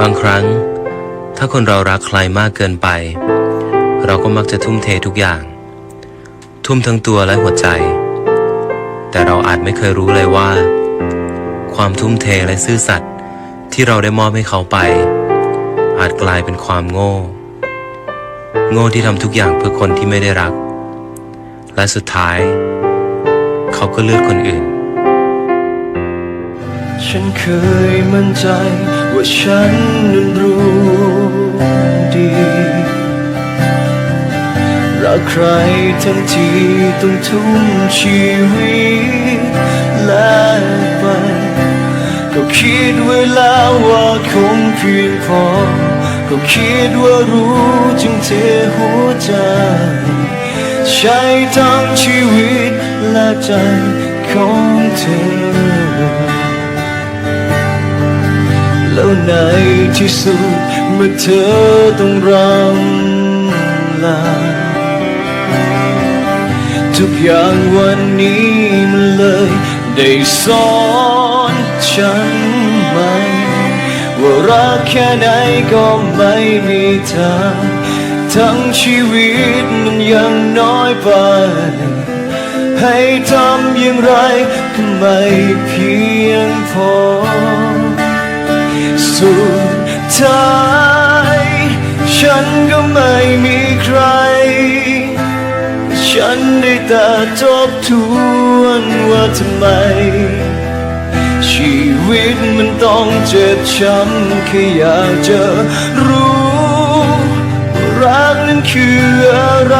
บางครั้ง ถ้าคนเรารักใครมากเกินไป เราก็มักจะทุ่มเททุกอย่าง ทุ่มทั้งตัวและหัวใจ แต่เราอาจไม่เคยรู้เลยว่า ความทุ่มเทและซื่อสัตย์ที่เราได้มอบให้เขาไป อาจกลายเป็นความโง่ โง่ที่ทำทุกอย่างเพื่อคนที่ไม่ได้รัก และสุดท้าย เขาก็เลือกคนอื่น ฉันเคยมั่นใจว่าฉันนั้นรู้ดี รักใครทั้งที่ต้องทุ่มชีวิตแลกไป ก็คิดไว้แล้วว่าคงเพียงพอ ก็คิดว่ารู้จึงเทหัวใจ ใช้ทั้งชีวิตและใจของเธอ แล้วในที่สุดเมื่อเธอต้องรำลา ทุกอย่างวันนี้มันเลยได้สอนฉันไหมว่ารักแค่ไหนก็ไม่มีทางทั้งชีวิตมันยังน้อยไป ให้ทำอย่างไรก็ไม่เพียงพอ สุดท้าย ฉันก็ไม่มีใคร ฉันได้แต่ทบทวนว่าทำไม ชีวิตมันต้องเจ็บช้ำแค่อยากจะรู้ว่ารักนั้นคืออะไร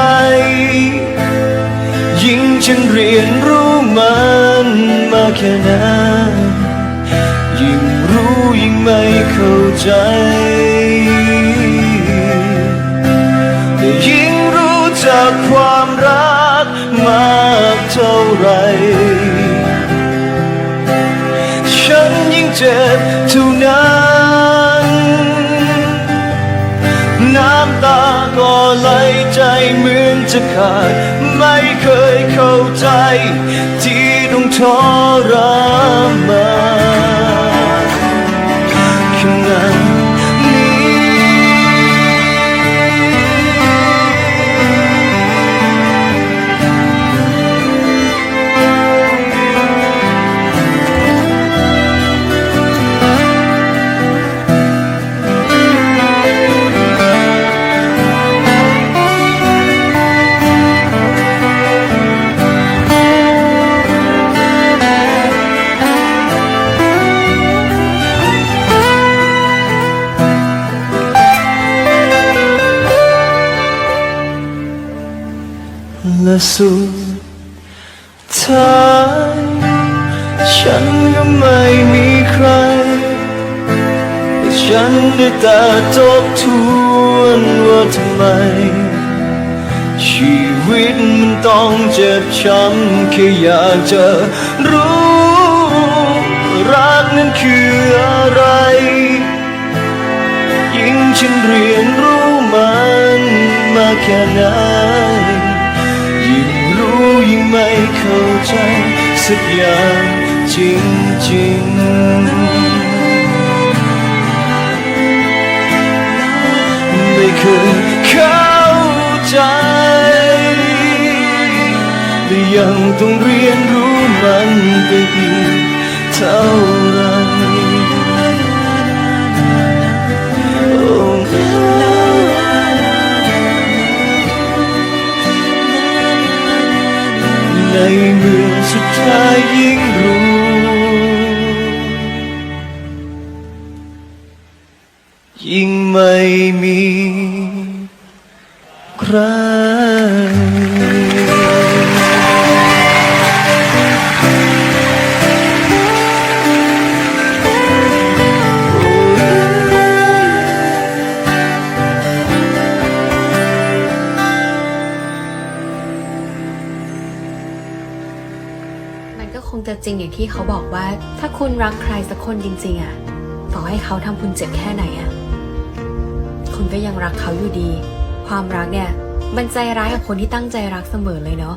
ยิ่งฉันเรียนรู้มันมากแค่ไหนยิ่งรู้ยิ่ง ไม่เข้าใจแต่ยิ่งรู้จักความรักมากเท่าไร ฉันยิ่งเจ็บเท่านั้น น้ำตาก็ไหลใจเหมือนจะขาด ไม่เคยเข้าใจที่ต้องทรมาน และสุดท้ายฉันก็ไม่มีใครฉันได้แต่ทบทวนว่าทำไม ชีวิตมันต้องเจ็บช้ำแค่อยากจะรู้รักนั้นคืออะไร ยิ่งฉันเรียนรู้ สักอย่างจริงๆไม่เคยเข้าใจแต่ยังต้องเรียนรู้มันไปอีกเท่าไร ยิ่งรู้ ยิ่งไม่มีใคร มันก็คงจะจริงอย่างที่เขาบอกว่า ถ้าคุณรักใครสักคนจริงๆอะต่อให้เขาทำคุณเจ็บแค่ไหนอะคุณก็ยังรักเขาอยู่ดี ความรักเนี่ยมันใจร้ายกับคนที่ตั้งใจรักเสมอเลยเนาะ